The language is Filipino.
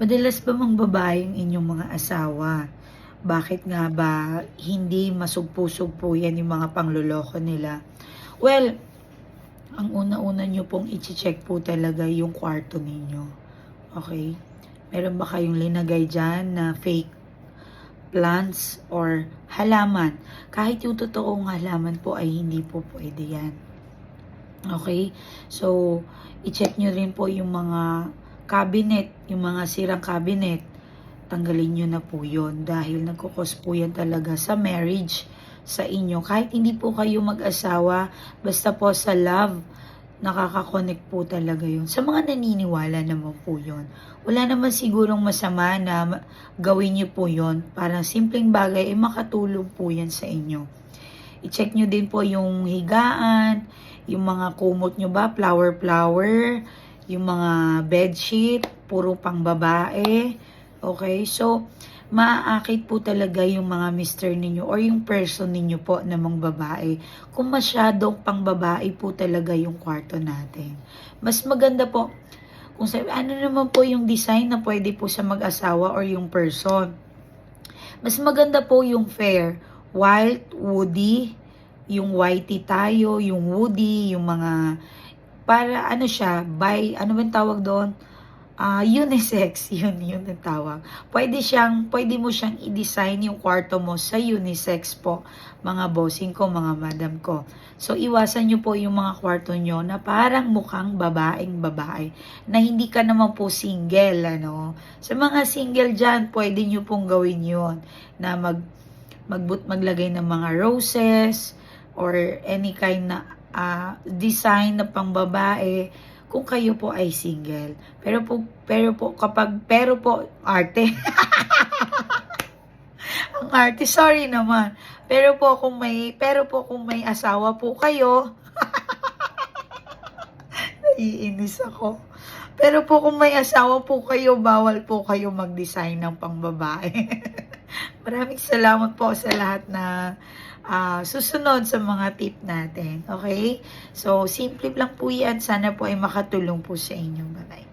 Madalas ba mang babae yung inyong mga asawa? Bakit nga ba hindi masugpo-sugpo yan yung mga pangloloko nila? Well, ang una-una nyo pong i-check po talaga yung kwarto ninyo. Okay? Meron ba kayong linagay dyan na fake plants or halaman? Kahit yung totoong halaman po ay hindi po pwede yan. Okay? So, i-check nyo rin po yung mga cabinet, yung mga sirang cabinet. Tanggalin nyo na po yun dahil nagkukos po yan talaga sa marriage sa inyo. Kahit hindi po kayo mag-asawa, basta po sa love, nakakakonect po talaga yun. Sa mga naniniwala naman po yun. Wala naman sigurong masama na gawin nyo po yun. Parang simpleng bagay, eh makatulong po yan sa inyo. I-check nyo din po yung higaan, yung mga kumot nyo ba, flower-flower, yung mga bedsheet, puro pang babae. Okay, so maaakit po talaga yung mga mister ninyo or yung person ninyo po namang babae. Kung masyadong pang babae po talaga yung kwarto natin. Mas maganda po kung sabi, ano naman po yung design na pwede po sa mag-asawa or yung person. Mas maganda po yung fair, white, woody, yung whitey tayo, yung woody, yung mga para ano siya, by ano ba tawag doon? Ah, unisex, yun yun ang tawag. Pwede siyang, pwede mo siyang i-design yung kwarto mo sa unisex po, mga bossing ko, mga madam ko. So, iwasan nyo po yung mga kwarto nyo na parang mukhang babaeng babae, na hindi ka naman po single, ano. Sa mga single dyan, pwede nyo pong gawin yun, na mag, magbut, maglagay ng mga roses, or any kind na ah, design na pang babae, kung kayo po ay single. Pero po, pero po, kapag, pero po, arte. Ang arte, sorry naman. Pero po kung may, pero po kung may asawa po kayo, naiinis ako. Pero po kung may asawa po kayo, bawal po kayo mag-design ng pangbabae. Maraming salamat po sa lahat na ah, susunod sa mga tip natin. Okay? So, simple lang po yan. Sana po ay makatulong po sa inyo. Bye-bye.